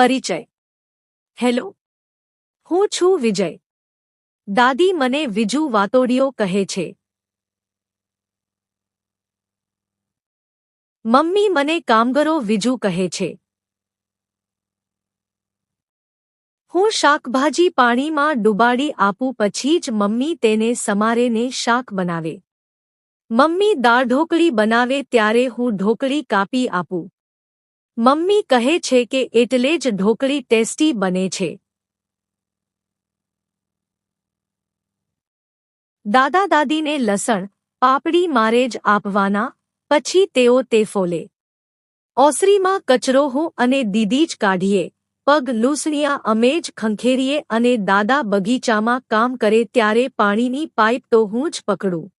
પરિચય. હેલો. હું છું વિજય. દાદી મને વિજુ વાતોડિયો કહે છે. મમ્મી મને કામગરો વિજુ કહે છે. હું શાકભાજી પાણીમાં ડુબાડી આપું પછી જ મમ્મી તેને સમારેને શાક બનાવે. મમ્મી દાળ ઢોકળી બનાવે ત્યારે હું ઢોકળી કાપી આપું. મમ્મી કહે છે કે એટલે જ ઢોકળી ટેસ્ટી બને છે. દાદા દાદીને લસણ, પાપડી મારે જ આપવાના, પછી તેઓ તે ફોલે. ઓસરીમાં કચરો હું અને દીદી જ કાઢીએ. પગ લૂસણિયા અમે જ ખંખેરીએ અને દાદા બગીચામાં કામ કરે ત્યારે પાણીની પાઇપ તો હું જ પકડું.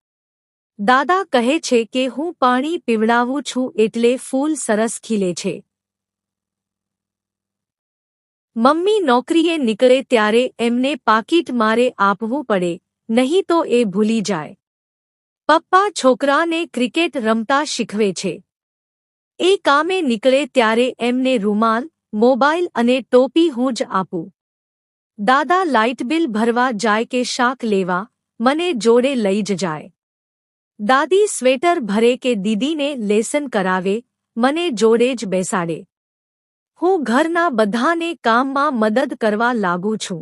દાદા કહે છે કે હું પાણી પીવડાવું છું એટલે ફૂલ સરસ ખીલે છે. મમ્મી નોકરીએ નીકળે ત્યારે એમને પાકીટ મારે આપવું પડે નહીં તો એ ભૂલી જાય પપ્પા છોકરાને ક્રિકેટ રમતા શીખવે છે એ કામે નીકળે ત્યારે એમને રૂમાલ મોબાઈલ અને ટોપી હું જ આપું દાદા લાઇટ બિલ ભરવા જાય કે શાક લેવા મને જોડે લઈ જ જાય દાદી સ્વેટર ભરે કે દીદીને લેસન કરાવે મને જોડે જ બેસાડે હું ઘરના બધાને કામમાં મદદ કરવા લાગુ છું.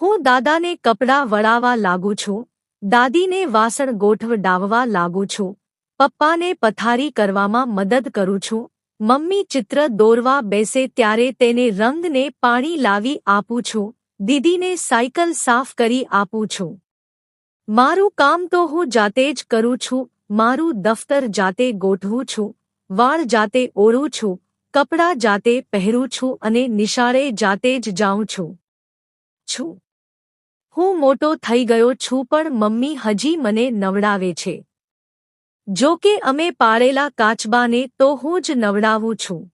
હું દાદાને કપડાં વળાવા લાગુ છું, દાદીને વાસણ ગોઠવડાવવા લાગુ છું, પપ્પાને પથારી કરવામાં મદદ કરું છું, મમ્મી ચિત્ર દોરવા બેસે ત્યારે તેને રંગને પાણી લાવી આપું છું, દીદીને સાયકલ સાફ કરી આપું છું. મારું કામ તો હું જાતે જ કરું છું, મારું દફતર જાતે ગોઠવું છું, વાળ જાતે ઓળું છું કપડાં જાતે પહેરું છું અને નિશાળે જાતે જ જાઉં છું. છું. હું મોટો થઈ ગયો છું પણ મમ્મી હજી મને નવડાવે છે. જો કે અમે પાળેલા કાચબાને તો હું જ નવડાવું છું.